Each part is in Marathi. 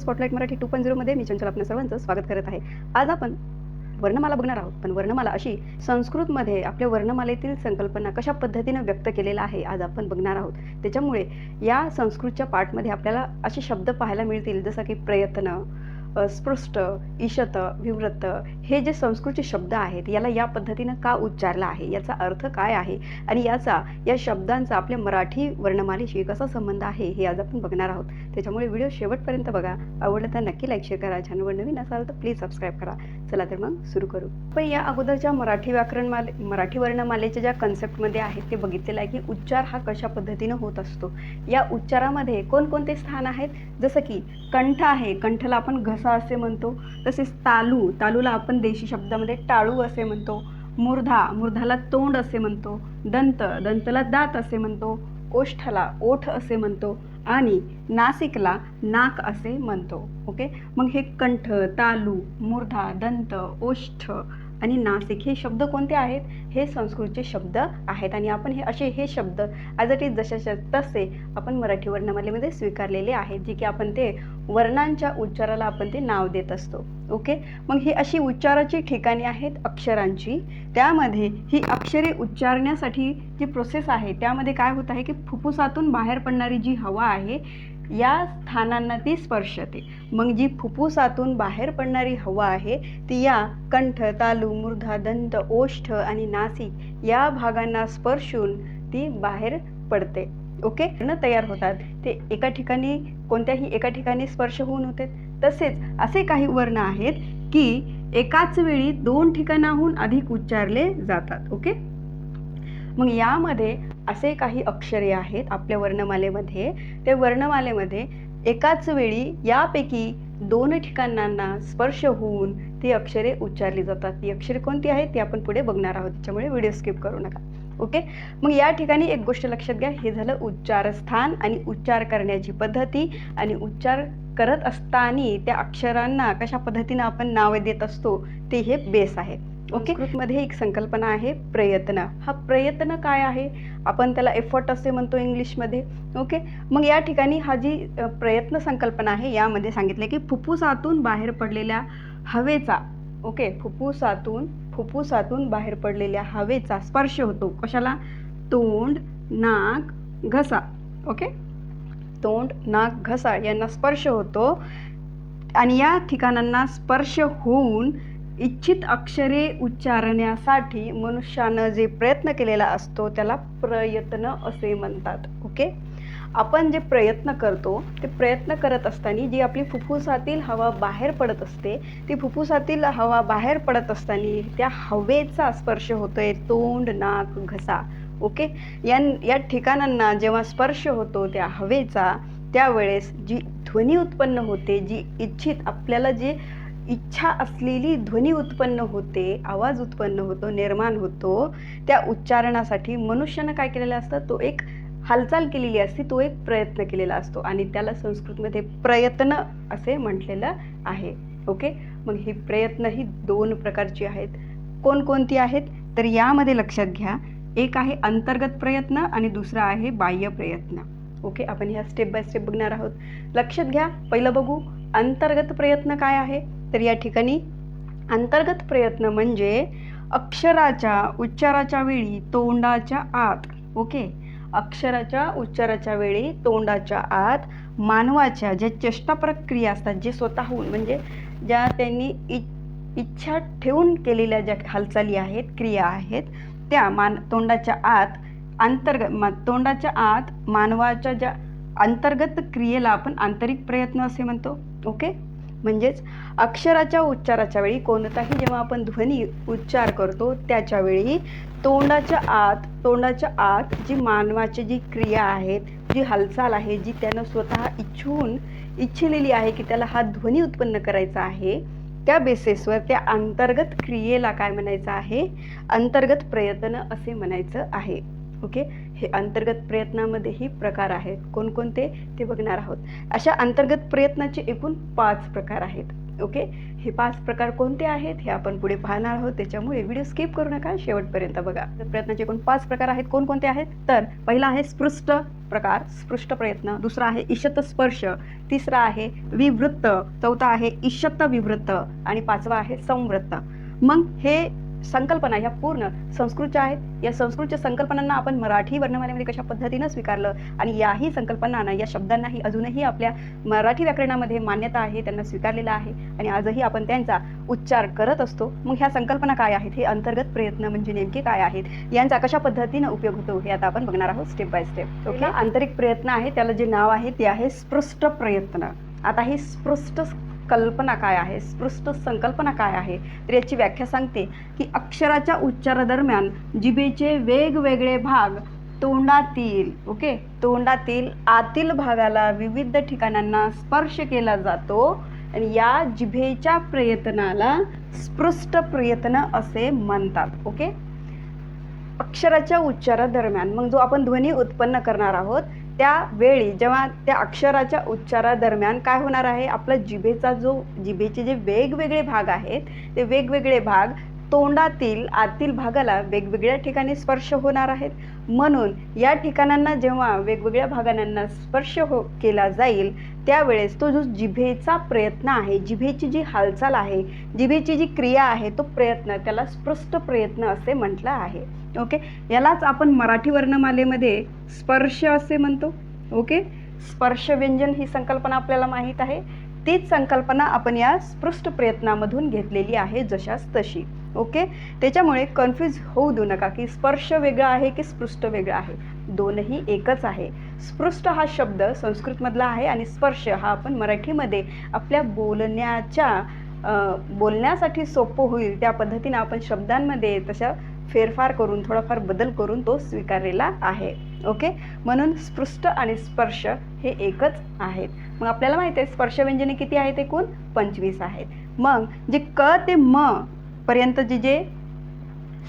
स्पॉटलाईट मराठी टू पॉईंट झिरोमध्ये मी चंचल आपल्या सर्वांचं स्वागत करत आहे. आज आपण वर्णमाला बघणार आहोत. पण वर्णमाला अशी संस्कृतमध्ये आपल्या वर्णमालेतील संकल्पना कशा पद्धतीनं व्यक्त केलेला आहे आज आपण बघणार आहोत. त्याच्यामुळे या संस्कृतच्या पार्टमध्ये आपल्याला असे शब्द पाहायला मिळतील जसं की प्रयत्न स्पृष्ट ईशत विव्रत हे जे संस्कृतचे शब्द आहेत याला या पद्धतीनं का उच्चारला आहे? याचा अर्थ काय आहे? आणि याचा या शब्दांचा आपल्या मराठी वर्णमालेशी कसा संबंध आहे हे आज आपण बघणार आहोत. त्याच्यामुळे व्हिडिओ शेवटपर्यंत बघा. आवडलं तर नक्की लाईक शेअर करा. चॅनलवर नवीन असाल तर प्लीज सबस्क्राईब करा. चला तर मग सुरू करू. पण या अगोदरच्या मराठी व्याकरणमाले मराठी वर्णमालेच्या ज्या कन्सेप्टमध्ये आहेत ते बघितलेलं आहे की उच्चार हा कशा पद्धतीनं होत असतो? या उच्चारामध्ये कोणकोणते स्थान आहेत? जसं की कंठ आहे कंठला आपण घस असे म्हणतो तसेच तालू तालूला आपण देशी शब्दामध्ये टाळू असे म्हणतो मूर्धा मूर्धाला तोंड असे म्हणतो दंत दंतला दात असे म्हणतो ओष्ठला ओठ असे म्हणतो आणि नासिकला नाक असे म्हणतो. ओके? मग हे कंठ तालू मूर्धा दंत ओष्ठ आणि नासिक हे शब्द कोणते आहेत? हे संस्कृतचे शब्द आहेत. आणि आपण हे असे हे शब्द ॲज इट इज जशाच्या तसे आपण मराठी वर्णमालेमध्ये स्वीकारलेले आहेत जे की आपण ते वर्णांच्या उच्चाराला आपण ते नाव देत असतो. ओके मग ही अशी उच्चाराची ठिकाणी आहेत अक्षरांची. त्यामध्ये ही अक्षरे उच्चारण्यासाठी जी प्रोसेस आहे त्यामध्ये काय होत आहे की फुफ्फुसातून बाहेर पडणारी जी हवा आहे या स्थानांना ती स्पर्शते. मग जी फुफ्फुसातून बाहेर पडणारी हवा आहे ती या कंठ तालू मूर्धा दंत ओष्ठ आणि नासिक या भागांना स्पर्शून ती बाहेर पडते. ओके? न तयार होतात. ते एका ठिकाणी कोणत्याही एका ठिकाणी स्पर्श होऊन होते. तसेच असे काही वर्ण आहेत की एकाच वेळी दोन ठिकाणाहून अधिक उच्चारले जातात. ओके? मग यामध्ये असे काही अक्षरे आहेत आपल्या वर्णमालेमध्ये. ते वर्णमालेमध्ये एकाच वेळी यापैकी दोन ठिकाणांना स्पर्श होऊन ती अक्षरे उच्चारली जातात. ती अक्षरे कोणती आहेत ती आपण पुढे बघणार आहोत. त्याच्यामुळे व्हिडिओ स्किप करू नका. ओके? मग या ठिकाणी एक गोष्ट लक्षात घ्या. हे झालं उच्चारस्थान आणि उच्चार करण्याची पद्धती. आणि उच्चार करत असताना त्या अक्षरांना कशा पद्धतीनं आपण नावे देत असतो ते हे बेस आहे. ओके मध्ये एक संकल्पना आहे प्रयत्न. हा प्रयत्न काय आहे? आपण त्याला एफर्ट असे म्हणतो इंग्लिशमध्ये. ओके मग या ठिकाणी हा जी प्रयत्न संकल्पना आहे यामध्ये सांगितले की फुफ्फुसातून बाहेर पडलेल्या हवेचा ओके फुफ्फुसातून फुफ्फुसातून बाहेर पडलेल्या हवेचा स्पर्श होतो. कशाला? तोंड नाक घसा. ओके तोंड नाक घसा यांना स्पर्श होतो. आणि या ठिकाणांना स्पर्श होऊन इच्छित अक्षरे उच्चारण्यासाठी मनुष्यानं जे प्रयत्न केलेला असतो त्याला प्रयत्न असे म्हणतात. ओके आपण जे प्रयत्न करतो ते प्रयत्न करत असताना जी आपली फुफ्फुसातील हवा बाहेर पडत असते ती फुफ्फुसातील हवा बाहेर पडत असताना त्या हवेचा स्पर्श होतोय तोंड नाक घसा. ओके या या ठिकाणांना जेव्हा स्पर्श होतो त्या हवेचा त्यावेळेस जी ध्वनी उत्पन्न होते जी इच्छित आपल्याला जे इच्छा असलेली ध्वनी उत्पन्न होते आवाज उत्पन्न होतो निर्माण होतो त्या उच्चारणासाठी मनुष्यानं काय केलेलं असतं? तो एक हालचाल केलेली असते तो एक प्रयत्न केलेला असतो आणि त्याला संस्कृतमध्ये प्रयत्न असे म्हटलेलं आहे. ओके? मग ही प्रयत्न ही दोन प्रकारची आहेत. कोणकोणती आहेत? तर यामध्ये लक्षात घ्या. एक आहे अंतर्गत प्रयत्न आणि दुसरा आहे बाह्य प्रयत्न. ओके? आपण ह्या स्टेप बाय स्टेप बघणार आहोत. लक्षात घ्या. पहिलं बघू अंतर्गत प्रयत्न काय आहे? तर या ठिकाणी अंतर्गत प्रयत्न म्हणजे अक्षराच्या उच्चाराच्या वेळी तोंडाच्या आत ओके अक्षराच्या उच्चाराच्या वेळी तोंडाच्या आत मानवाच्या ज्या चेष्टा प्रक्रिया असतात जे स्वतःहून म्हणजे ज्या त्यांनी इ इच्छा ठेवून केलेल्या ज्या हालचाली आहेत क्रिया आहेत त्या मान तोंडाच्या आत अंतर्गत मा तोंडाच्या आत मानवाच्या ज्या अंतर्गत क्रियेला आपण आंतरिक प्रयत्न असे म्हणतो ओके म्हणजेच अक्षराच्या उच्चाराच्या वेळी कोणताही जेव्हा आपण ध्वनी उच्चार करतो त्याच्यावेळी तोंडाच्या आत तोंडाच्या आत जी मानवाची जी क्रिया आहेत जी हालचाल आहे जी त्यानं स्वतः इच्छून इच्छिलेली आहे की त्याला हा ध्वनी उत्पन्न करायचा आहे त्या बेसिसवर त्या अंतर्गत क्रियेला काय म्हणायचं आहे? अंतर्गत प्रयत्न असे म्हणायचं आहे. ओके हे अंतर्गत प्रयत्नामध्येही प्रकार आहेत. कोणकोणते? ते बघणार आहोत. अशा अंतर्गत प्रयत्नाचे एकूण पाच प्रकार आहेत. ओके? हे पाच प्रकार कोणते आहेत? हे आपण पुढे पाहणार आहोत. त्याच्यामुळे व्हिडिओ स्किप करू नका. शेवटपर्यंत बघा. प्रयत्नाचे एकूण पाच प्रकार आहेत. कोणकोणते आहेत? तर पहिला आहे स्पृष्ट प्रकार स्पृष्ट प्रयत्न. दुसरा आहे इशत स्पर्श. तिसरा आहे विवृत्त. चौथा आहे इशत विवृत्त. आणि पाचवा आहे संवृत्त. मग हे संकल्पना ह्या पूर्ण संस्कृतच्या आहेत. या संस्कृतच्या संकल्पनांना आपण मराठी वर्णमालेमध्ये कशा पद्धतीनं स्वीकारलं आणि याही संकल्पनांना या शब्दांनाही अजूनही आपल्या मराठी व्याकरणामध्ये मान्यता आहे त्यांना स्वीकारलेलं आहे आणि आजही आपण त्यांचा उच्चार करत असतो. मग ह्या संकल्पना काय आहेत? हे अंतर्गत प्रयत्न म्हणजे नेमके काय आहेत? यांचा कशा पद्धतीनं उपयोग होतो? हे आता आपण बघणार आहोत स्टेप बाय स्टेप ओके आंतरिक प्रयत्न आहे त्याला जे नाव आहे ते आहे स्पृष्ट प्रयत्न. आता ही स्पृष्ट कल्पना काय आहे? स्पृष्ट संकल्पना काय आहे? तर याची व्याख्या सांगते की अक्षराच्या उच्चारादरम्यान जिभेचे वेगवेगळे भाग तोंडातील ओके तोंडातील आतील भागाला विविध ठिकाणांना स्पर्श केला जातो आणि या जिभेच्या प्रयत्नाला स्पृष्ट प्रयत्न असे म्हणतात ओके अक्षराच्या उच्चारादरम्यान मग जो आपण ध्वनी उत्पन्न करणार आहोत त्यावेळी जेव्हा त्या अक्षराच्या उच्चारादरम्यान काय होणार आहे? आपला जिभेचा जो जिभेचे जे वेगवेगळे भाग आहेत ते वेगवेगळे भाग तोंडातील आतील भागाला वेगवेगळ्या ठिकाणी स्पर्श होणार आहेत. म्हणून या ठिकाणांना जेव्हा वेगवेगळ्या भागांना स्पर्श हो केला जाईल त्यावेळेस तो जो जिभेचा प्रयत्न आहे जिभेची जी हालचाल आहे जिभेची जी क्रिया आहे तो प्रयत्न त्याला स्पृष्ट प्रयत्न असे म्हटलं आहे. ओके? यालाच आपण मराठी वर्णमालेमध्ये स्पर्श असे म्हणतो. ओके? स्पर्श व्यंजन ही संकल्पना आपल्याला माहीत आहे. तीच संकल्पना आपण या स्पृष्ट प्रयत्नामधून घेतलेली आहे जशास तशी. ओके? त्याच्यामुळे कन्फ्यूज होऊ देऊ नका की स्पर्श वेगळा आहे की स्पृष्ट वेगळा आहे. दोनही एकच आहे. स्पृष्ट हा शब्द संस्कृतमधला आहे आणि स्पर्श हा आपण मराठीमध्ये आपल्या बोलण्याच्या बोलण्यासाठी सोपं होईल त्या पद्धतीनं आपण शब्दांमध्ये तशा फेरफार करून थोडाफार बदल करून तो स्वीकारलेला आहे. ओके? म्हणून स्पृष्ट आणि स्पर्श हे एकच आहेत. मग आपल्याला माहिती आहे स्पर्श व्यंजने किती आहेत एकूण? पंचवीस आहेत. मग जे क ते म पर्यंतचे जे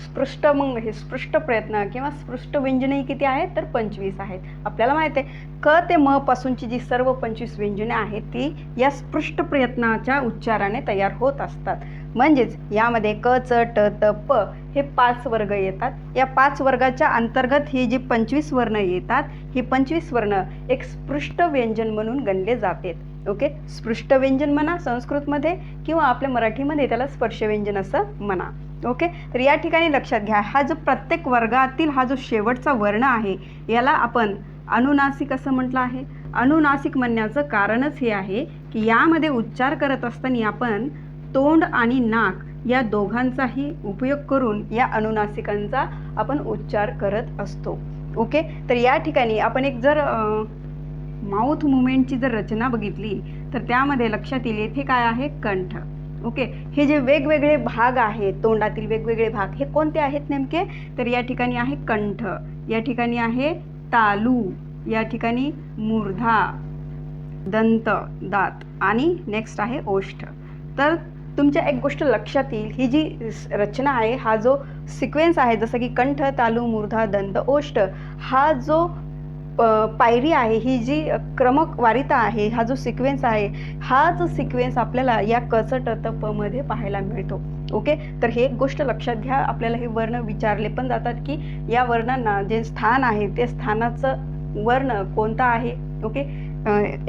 स्पृष्ट मग हे स्पृष्ट प्रयत्न किंवा स्पृष्ट व्यंजने किती आहेत तर पंचवीस आहेत. आपल्याला माहिती आहे क ते म पासूनची जी सर्व पंचवीस व्यंजने आहेत ती या स्पृष्ट प्रयत्नाच्या उच्चाराने तयार होत असतात. म्हणजेच यामध्ये क च ट त प हे पाच वर्ग येतात. या पाच वर्गाच्या अंतर्गत हे जे पंचवीस वर्ण येतात हे पंचवीस वर्ण एक स्पृष्ट व्यंजन म्हणून गणले जातात. ओके? स्पृष्ट व्यंजन म्हणा संस्कृतमध्ये किंवा आपल्या मराठीमध्ये त्याला स्पर्श व्यंजन असं म्हणा. ओके? तर या ठिकाणी लक्षात घ्या हा जो प्रत्येक वर्गातील हा जो शेवटचा वर्ण आहे याला आपण अनुनासिक असं म्हटलं आहे. अनुनासिक म्हणण्याचं कारणच हे आहे की यामध्ये उच्चार करत असताना आपण तोंड आणि नाक या दोघांचाही उपयोग करून या अनुनासिकांचा आपण उच्चार करत असतो. ओके? तर या ठिकाणी आपण एक जर माउथ मुवमेंटची जर रचना बघितली तर त्यामध्ये लक्षात येईल येथे काय आहे? कंठ. ओके? हे जे वेगवेगळे भाग आहेत तोंडातील वेगवेगळे भाग हे कोणते आहेत नेमके? तर या ठिकाणी आहे कंठ या ठिकाणी आहे तालू या ठिकाणी मूर्धा दंत दात आणि नेक्स्ट आहे ओष्ठ. तर तुमच्या एक गोष्ट लक्षात येईल ही जी रचना आहे हा जो सिक्वेन्स आहे जसं की कंठ तालू मूर्धा दंत ओष्ठ हा जो प पायरी आहे ही जी क्रमवारिता आहे हा जो सिक्वेन्स आहे हाच सिक्वेन्स आपल्याला या कसट तपमध्ये पाहायला मिळतो. ओके तर हे एक गोष्ट लक्षात घ्या. आपल्याला हे वर्ण विचारले पण जातात की या वर्णांना जे स्थान आहे ते स्थानाचं वर्ण कोणता आहे? ओके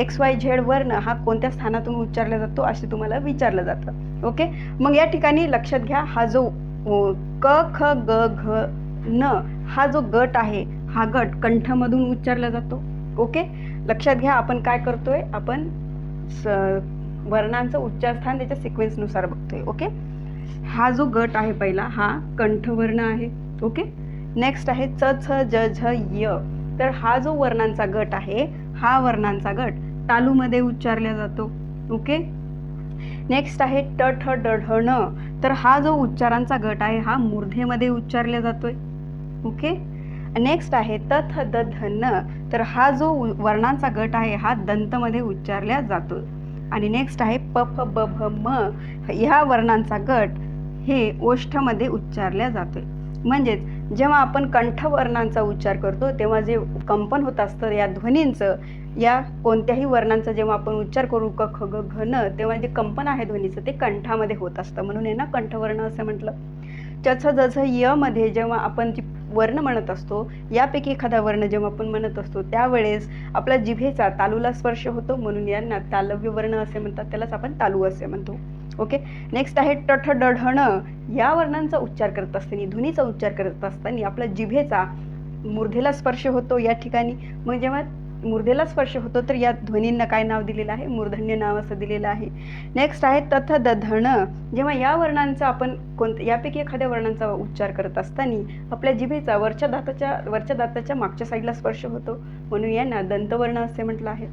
एक्स वाय झेड वर्ण हा कोणत्या स्थानातून उच्चारला जातो असे तुम्हाला विचारलं जातं. ओके मग या ठिकाणी लक्षात घ्या हा जो क ख ग घ न हा जो गट आहे हा गट कंठमधून उच्चारला जातो. ओके? लक्षात घ्या आपण काय करतोय? आपण स वर्णांचं उच्चारस्थान त्याच्या सिक्वेन्सनुसार बघतोय. ओके? हा जो गट आहे पहिला हा कंठवर्ण आहे. ओके? नेक्स्ट आहे च छ ज झ य. तर हा जो वर्णांचा गट आहे हा वर्णांचा गट तालूमध्ये उच्चारला जातो. ओके? नेक्स्ट आहे ट ठ ड ढ तर हा जो उच्चारांचा गट आहे हा मूर्धेमध्ये उच्चारला जातोय. ओके? नेक्स्ट आहे तथ द धन तर हा जो उ- वर्णांचा गट आहे हा दंतमध्ये उच्चारला जातो. आणि नेक्स्ट आहे प बभ ब भ म. ह्या वर्णांचा गट हे ओष्ठमध्ये उच्चारल्या जातोय म्हणजेच जेव्हा आपण कंठवर्णांचा उच्चार करतो तेव्हा जे कंपन होत असतं या ध्वनींचं या कोणत्याही वर्णांचा जेव्हा आपण उच्चार करू क ख ग घन तेव्हा जे कंपन आहे ध्वनीचं ते कंठामध्ये होत असतं. म्हणून यांना कंठवर्ण असं म्हटलं. जसं जसं य मध्ये जेव्हा आपण जी वर्ण म्हणत असतो. यापैकी एखादा वर्ण जेव्हा आपण म्हणत असतो त्यावेळेस आपला जिभेचा तालूला स्पर्श होतो म्हणून यांना तालव्य वर्ण असे म्हणतात. त्यालाच आपण तालू असे म्हणतो. ओके? नेक्स्ट आहे टठ डढण या वर्णांचा उच्चार करत असताना ध्वनीचा उच्चार करत असताना आपला जिभेचा मूर्धेला स्पर्श होतो या ठिकाणी. मग जेव्हा मूर्धेला स्पर्श होतो तर या ध्वनींना काय नाव दिलेलं आहे? मूर्धन्य नाव असं दिलेलं आहे. नेक्स्ट आहे तथ दधण जेव्हा या वर्णांचा आपण कोण यापैकी एखाद्या वर्णांचा उच्चार करत असताना आपल्या जिभेचा वरच्या दाताच्या वरच्या दाताच्या मागच्या साईडला स्पर्श होतो. म्हणून यांना दंतवर्ण असे म्हटलं आहे.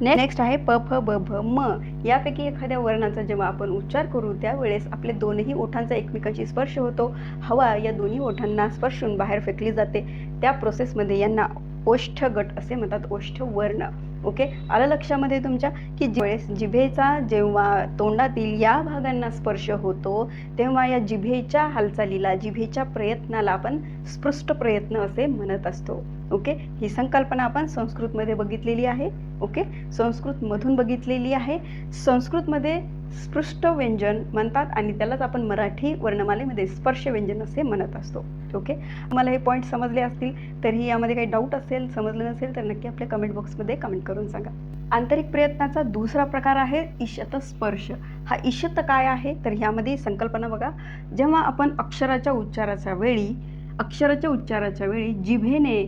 नेक्स्ट आहे प फ ब भ म. यापैकी एखाद्या वर्णाचा जेव्हा आपण उच्चार करू त्यावेळेस आपले दोनही ओठांचा एकमेकांशी स्पर्श होतो. हवा या दोन्ही ओठांना स्पर्शून बाहेर फेकली जाते. त्या प्रोसेसमध्ये यांना ओष्ठ गट असे म्हणतात ओष्ठ वर्ण ओके आलं लक्षामध्ये तुमच्या? की ज्यावेळेस जिभेचा जेव्हा तोंडातील या भागांना स्पर्श होतो तेव्हा या जिभेच्या हालचालीला जिभेच्या प्रयत्नाला आपण स्पृष्ट प्रयत्न असे म्हणत असतो. ओके? ही संकल्पना आपण संस्कृतमध्ये बघितलेली आहे. ओके? संस्कृतमधून बघितलेली आहे. संस्कृतमध्ये स्पृष्ट व्यंजन म्हणतात आणि त्यालाच आपण मराठी वर्णमालेमध्ये स्पर्श व्यंजन असे म्हणत असतो. ओके? मला हे पॉईंट समजले असतील तरीही यामध्ये काही डाऊट असेल समजलं नसेल तर नक्की आपल्या कमेंट बॉक्समध्ये कमेंट करून सांगा. आंतरिक प्रयत्नाचा दुसरा प्रकार आहे इशत स्पर्श. हा इशत काय आहे? तर ह्यामध्ये संकल्पना बघा. जेव्हा आपण अक्षराच्या उच्चाराच्या वेळी अक्षराच्या उच्चाराच्या वेळी जिभेने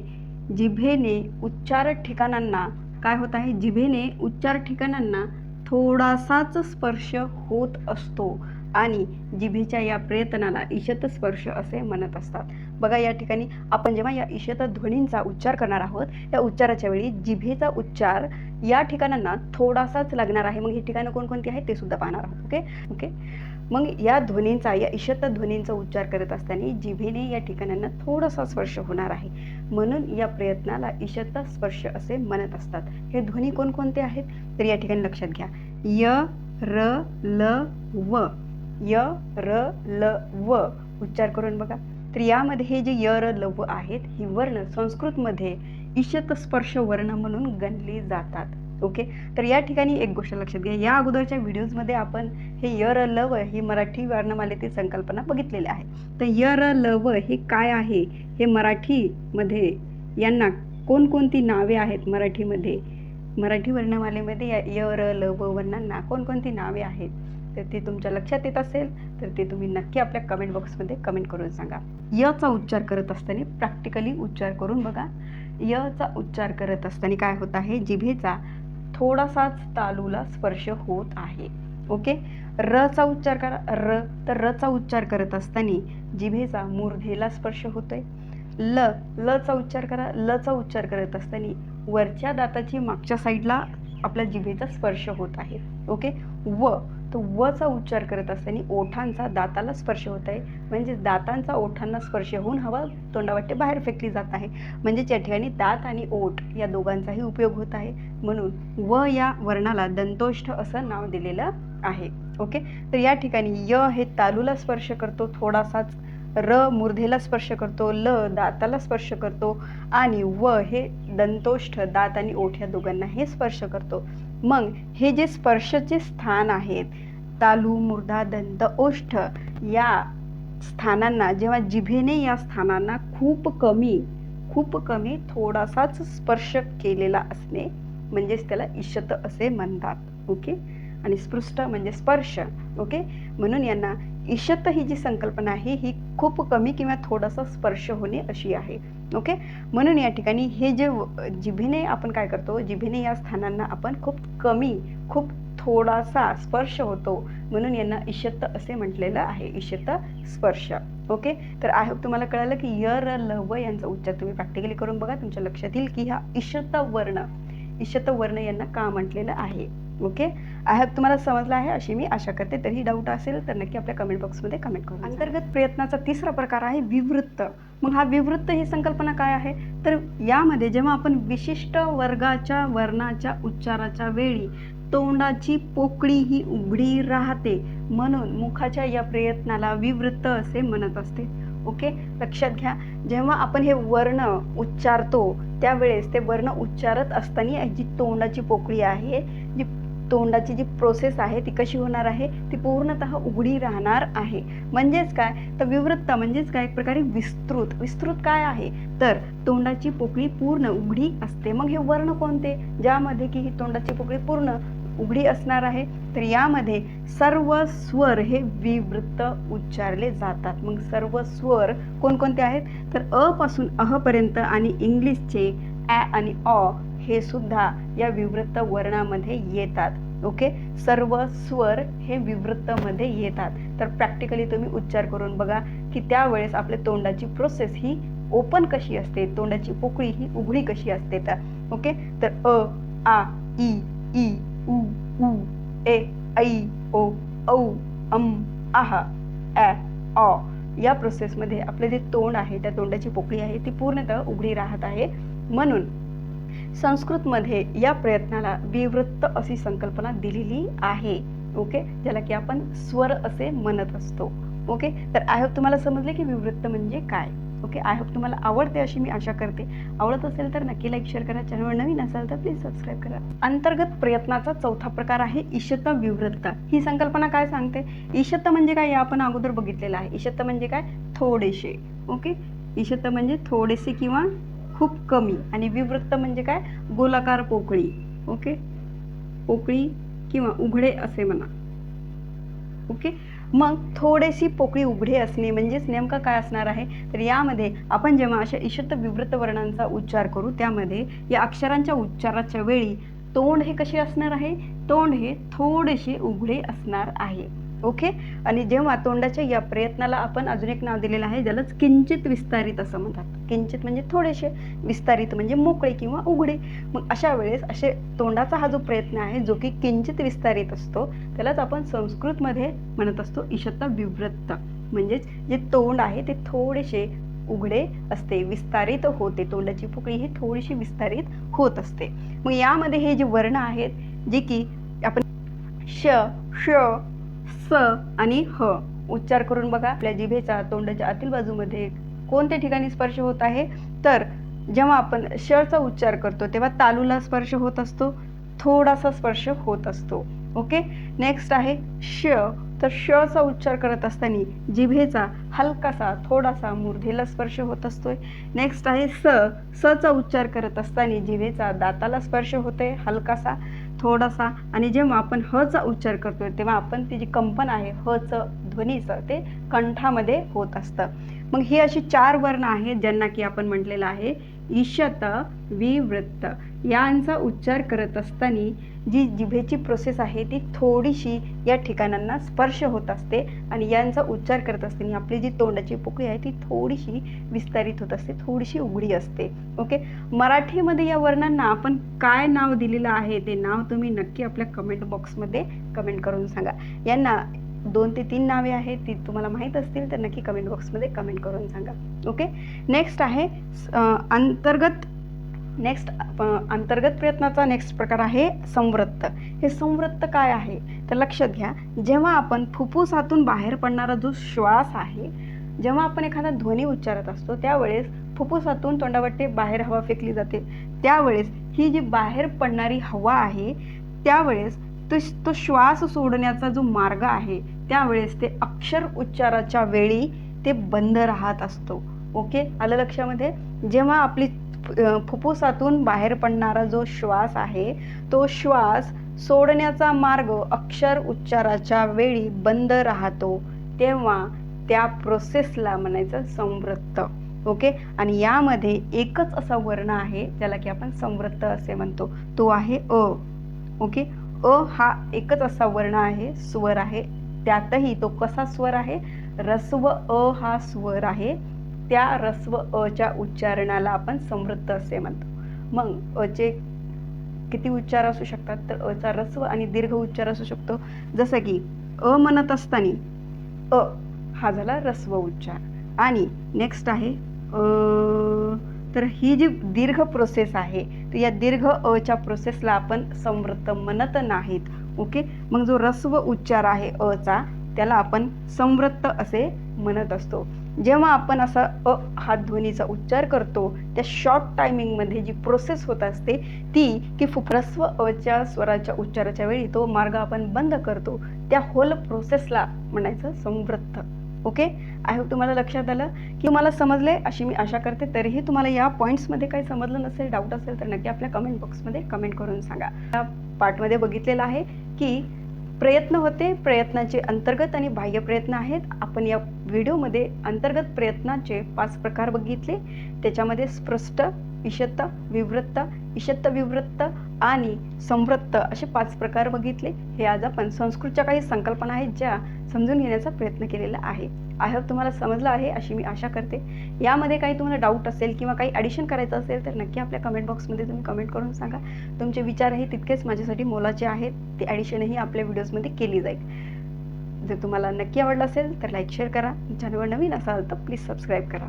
जिभेने उच्चार ठिकाणांना काय होत आहे? जिभेने उच्चार ठिकाणांना थोडासाच स्पर्श होत असतो. आणि जिभेच्या या प्रयत्नाला ईशत स्पर्श असे म्हणत असतात. बघा या ठिकाणी आपण जेव्हा या ईशत ध्वनींचा उच्चार करणार आहोत त्या उच्चाराच्या वेळी जिभेचा उच्चार या ठिकाणांना थोडासाच लागणार आहे. मग ही ठिकाणं कोणकोणती आहेत ते सुद्धा पाहणार आहोत ओके? ओके? मग या ध्वनींचा या ईशत ध्वनींचा उच्चार करत असताना जिभेने या ठिकाणांना थोडासा स्पर्श होणार आहे. म्हणून या प्रयत्नाला ईशत स्पर्श असे म्हणत असतात. हे ध्वनी कोणकोणते आहेत? तर या ठिकाणी लक्षात घ्या. य र ल व. य र ल व. उच्चार करून बघा. तर यामध्ये हे जे य र ल व आहेत ही वर्ण संस्कृतमध्ये इशतस्पर्श वर्ण म्हणून गणली जातात. ओके? तर या ठिकाणी एक गोष्ट लक्षात घ्या. या अगोदरच्या व्हिडिओजमध्ये आपण हे य र ल व ही मराठी वर्णमालेतील संकल्पना बघितलेली आहे तर य र ल व हे काय आहे? हे मराठीमध्ये यांना कोणकोणती नावे आहेत मराठीमध्ये? मराठी वर्णमालेमध्ये या य र ल व वर्णांना कोणकोणती नावे आहेत? तर ते तुमच्या लक्षात येत असेल तर ते तुम्ही नक्की आपल्या कमेंट बॉक्समध्ये कमेंट करून सांगा. यचा उच्चार करत असताना प्रॅक्टिकली उच्चार करून बघा. यचा उच्चार करत असताना काय होत आहे? जिभेचा थोडासाच तालूला स्पर्श होत आहे. ओके रचा उच्चार करा. र तर रचा उच्चार करत असताना जिभेचा मूर्धेला स्पर्श होतोय. ल लचा उच्चार करा. लचा उच्चार करत असताना वरच्या दाताची मागच्या साईडला आपल्या जिभेचा स्पर्श होत आहे. ओके व तो वचा उच्चार करत असताना ओठांचा दाताला स्पर्श होत आहे. म्हणजे दातांचा ओठांना स्पर्श होऊन हवा तोंडावाटे बाहेर फेकली जात आहे. म्हणजेच या ठिकाणी दात आणि ओठ या दोघांचाही उपयोग होत आहे. म्हणून व या वर्णाला दंतोष्ठ असं नाव दिलेलं आहे. ओके? तर या ठिकाणी य हे तालूला स्पर्श करतो थोडासाच. र मूर्धेला स्पर्श करतो ल दाताला स्पर्श करतो आणि व हे दंतोष्ठ दात आणि ओठ या दोघांना हे स्पर्श करतो. मग हे जे स्पर्शचे स्थान आहेत तालू मुर्धा दंत ओष्ठ या स्थानांना जेव्हा जिभेने या स्थानांना खूप कमी खूप कमी थोडासाच स्पर्श केलेला असणे म्हणजेच त्याला इशत असे म्हणतात ओके? आणि स्पृष्ट म्हणजे स्पर्श ओके? म्हणून यांना ईशत ही जी संकल्पना आहे ही खूप कमी किंवा थोडासा स्पर्श होणे अशी आहे. ओके म्हणून या ठिकाणी हे जे जिभेने आपण काय करतो जिभेने या स्थानांना आपण खूप कमी खूप थोडासा स्पर्श होतो म्हणून यांना इशत्त असे म्हटलेलं आहे इशत्त स्पर्श. ओके तर आय होप तुम्हाला कळालं की य र ल व यांचा उच्चार तुम्ही प्रॅक्टिकली करून बघा तुमच्या लक्षात येईल की हा इशत वर्ण इशत वर्ण यांना का म्हटलेलं आहे? ओके आय हॅव तुम्हाला समजलं आहे अशी मी आशा करते. तरीही डाऊट असेल तर नक्की आपल्या कमेंट बॉक्समध्ये कमेंट करू अंतर्गत प्रयत्नाचा तिसरा प्रकार आहे विवृत्त. मग हा विवृत्त ही संकल्पना काय आहे? तर यामध्ये जेव्हा आपण विशिष्ट वर्गाच्या वर्णाच्या उच्चाराच्या वेळी तोंडाची पोकळी ही उघडी राहते म्हणून मुखाच्या या प्रयत्नाला विवृत्त असे म्हणत असते. ओके लक्षात घ्या. जेव्हा आपण हे वर्ण उच्चारतो त्यावेळेस ते वर्ण उच्चारत असताना जी तोंडाची पोकळी आहे जी तोंडाची जी प्रोसेस आहे ती कशी होणार आहे ती पूर्णतः उघडी राहणार आहे. म्हणजेच काय? तर विवृत्त म्हणजेच काय? एक प्रकारे विस्तृत. विस्तृत काय आहे? तर तोंडाची पोकळी पूर्ण उघडी असते. मग हे वर्ण कोणते? ज्यामध्ये की ही तोंडाची पोकळी पूर्ण उघडी असणार आहे तर यामध्ये सर्व स्वर हे विवृत्त उच्चारले जातात. मग सर्व स्वर कोणकोणते आहेत? तर अ पासून आणि इंग्लिशचे ॲ आणि ऑ हे सुद्धा या विवृत्त वर्णामध्ये येतात. ओके? सर्व स्वर हे विवृत्तमध्ये येतात. तर प्रॅक्टिकली तुम्ही उच्चार करून बघा की त्यावेळेस आपल्या तोंडाची प्रोसेस ही ओपन कशी असते? तोंडाची पोकळी ही उघडी कशी असते? तर ओके? तर अ आ ई ई उ उ ए ऐ ओ औ अम आहा ॲ ऑ या प्रोसेसमध्ये आपलं जे तोंड आहे त्या तोंडाची पोकळी आहे ती पूर्णतः उघडी राहत आहे. म्हणून संस्कृतमध्ये या प्रयत्नाला विवृत्त अशी संकल्पना दिलेली आहे. ओके? ज्याला की आपण स्वर असे म्हणत असतो. ओके? तर आय होप तुम्हाला समजले की विवृत्त म्हणजे काय? ओके? आय होप तुम्हाला आवडते अशी मी आशा करते. आवडत असेल तर नक्की लाईक शेअर करा. चॅनलवर नवीन असाल तर प्लीज सबस्क्राईब करा. अंतर्गत प्रयत्नाचा चौथा प्रकार आहे ईशत विवृत्त. ही संकल्पना काय सांगते? ईशत म्हणजे काय हे आपण अगोदर बघितलेलं आहे. ईशत म्हणजे काय? थोडेसे. ओके? ईशत म्हणजे थोडेसे किंवा खूप कमी. आणि विवृत्त म्हणजे काय? गोलाकार पोकळी. ओके? पोकळी किंवा उघडे असे म्हणा. ओके? मग थोडेशी पोकळी उघडे असणे म्हणजेच नेमकं काय असणार आहे? तर यामध्ये आपण जेव्हा अशा इशत विवृत्त वर्णांचा उच्चार करू त्यामध्ये या अक्षरांच्या उच्चाराच्या वेळी तोंड हे कसे असणार आहे? तोंड हे थोडेसे उघडे असणार आहे. ओके? आणि जेव्हा तोंडाच्या या प्रयत्नाला आपण अजून एक नाव दिलेलं आहे ज्यालाच किंचित विस्तारित असं म्हणतात. किंचित म्हणजे थोडेसे विस्तारित म्हणजे मोकळे किंवा उघडे. मग अशा वेळेस असे तोंडाचा हा जो प्रयत्न आहे जो की किंचित विस्तारित असतो त्यालाच आपण संस्कृतमध्ये म्हणत असतो ईशत विवृत्त म्हणजेच जे तोंड आहे ते थोडेसे उघडे असते विस्तारित होते. तोंडाची पोकळी ही थोडीशी विस्तारित होत असते. मग यामध्ये हे जे वर्ण आहेत जे की आपण श श स आणि ह. उच्चार करून बघा आपल्या जिभेचा तोंडाच्या आतील बाजूमध्ये कोणत्या ठिकाणी स्पर्श होत आहे? तर जेव्हा आपण शचा उच्चार करतो तेव्हा तालूला स्पर्श होत असतो थोडासा स्पर्श होत असतो. ओके? नेक्स्ट आहे श. तर शचा उच्चार करत असताना जिभेचा हलकासा थोडासा मूर्धेला स्पर्श होत असतोय. नेक्स्ट आहे स. सचा उच्चार करत असताना जिभेचा दाताला स्पर्श होतोय हलकासा थोडासा. आणि जेव्हा आपण हचा उच्चार करतोय तेव्हा आपण ती जी कंपन आहे हचं ध्वनीचं ते कंठामध्ये होत असतं. मग ही अशी चार वर्ण आहेत ज्यांना की आपण म्हटलेलं आहे ईशत विवृत्त. यांचा उच्चार करत असताना जी जिभेची प्रोसेस आहे ती थोडीशी या ठिकाणांना स्पर्श होत असते आणि यांचा उच्चार करत असताना आपली जी तोंडाची पोकळी आहे ती थोडीशी विस्तारित होत असते थोडीशी उघडी असते. ओके मराठीमध्ये या वर्णांना आपण काय नाव दिलेलं आहे ते नाव तुम्ही नक्की आपल्या कमेंट बॉक्समध्ये कमेंट करून सांगा. यांना दोन ते तीन नावे आहेत ती तुम्हाला माहीत असतील तर नक्की कमेंट बॉक्समध्ये कमेंट करून सांगा. ओके नेक्स्ट आहे अंतर्गत नेक्स्ट अंतर्गत प्रयत्नाचा नेक्स्ट प्रकार आहे संवृत्त. हे संवृत्त काय आहे? तर लक्षात घ्या जेव्हा आपण फुफ्फुसातून बाहेर पडणारा जो श्वास आहे जेव्हा आपण एखादा ध्वनी उच्चारत असतो त्यावेळेस फुफ्फुसातून तोंडावाटे बाहेर हवा फेकली जाते. त्यावेळेस ही जी बाहेर पडणारी हवा आहे त्यावेळेस तो तो श्वास सोडण्याचा जो मार्ग आहे त्यावेळेस ते अक्षर उच्चाराच्या वेळी ते बंद राहत असतो. ओके? आलं लक्षामध्ये? जेव्हा आपली फुफ्फुसातून बाहेर पडणारा जो श्वास आहे तो श्वास सोडण्याचा मार्ग अक्षर उच्चाराच्या वेळी बंद राहतो तेव्हा त्या प्रोसेसला म्हणायचं संवृत्त. ओके? आणि यामध्ये एकच असा वर्ण आहे ज्याला की आपण संवृत्त असे म्हणतो. तो आहे अ. ओके? अ हा एकच असा वर्ण आहे स्वर आहे. त्यातही तो कसा स्वर आहे? रस्व अ हा स्वर आहे. त्या रस्व अच्या उच्चारणाला आपण समृद्ध असे म्हणतो. मग अचे किती उच्चार असू शकतात? तर अचा रस्व आणि दीर्घ उच्चार असू शकतो. जसं की अ म्हणत असताना अ हा झाला रस्व उच्चार. आणि नेक्स्ट आहे अ, तर ही जी दीर्घ प्रोसेस आहे तर या दीर्घ अच्या प्रोसेसला आपण संवृत्त म्हणत नाहीत. ओके? मग जो रस्व उच्चार आहे अचा त्याला आपण समृद्ध असे म्हणत असतो. जेव्हा आपण असा अ हा ध्वनीचा उच्चार करतो त्या शॉर्ट टायमिंगमध्ये जी प्रोसेस होत असते ती की फुफ्रस्व अच्या स्वराच्या उच्चाराच्या वेळी तो मार्ग आपण बंद करतो. त्या होल प्रोसेसला म्हणायचं संवृत्त ओके आय होप तुम्हाला लक्षात आलं? की तुम्हाला समजले अशी मी आशा करते. तरीही तुम्हाला या पॉईंट्समध्ये काही समजलं नसेल डाऊट असेल तर नक्की आपल्या कमेंट बॉक्समध्ये कमेंट करून सांगा. या पार्टमध्ये बघितलेलं आहे की प्रयत्न होते प्रयत्नाचे अंतर्गत आणि बाह्य प्रयत्न आहेत. आपण या व्हिडिओमध्ये अंतर्गत प्रयत्नाचे पाच प्रकार बघितले. त्याच्यामध्ये स्पृष्ट इशत्त विवृत्त इशत्त विवृत्त आणि संवृत्त असे पाच प्रकार बघितले. हे आज आपण संस्कृतच्या काही संकल्पना आहेत ज्या समजून घेण्याचा प्रयत्न केलेला आहे. आय होप तुम्हाला समजलं आहे अशी मी आशा करते. यामध्ये काही तुम्हाला डाऊट असेल किंवा काही ॲडिशन करायचं असेल तर नक्की आपल्या कमेंट बॉक्समध्ये तुम्ही कमेंट करून सांगा. तुमचे विचारही तितकेच माझ्यासाठी मोलाचे आहेत. ते ॲडिशनही आपल्या व्हिडिओजमध्ये केली जाईल. जर तुम्हाला नक्की आवडलं असेल तर लाईक शेअर करा. चॅनलवर नवीन असाल तर प्लीज सबस्क्राईब करा.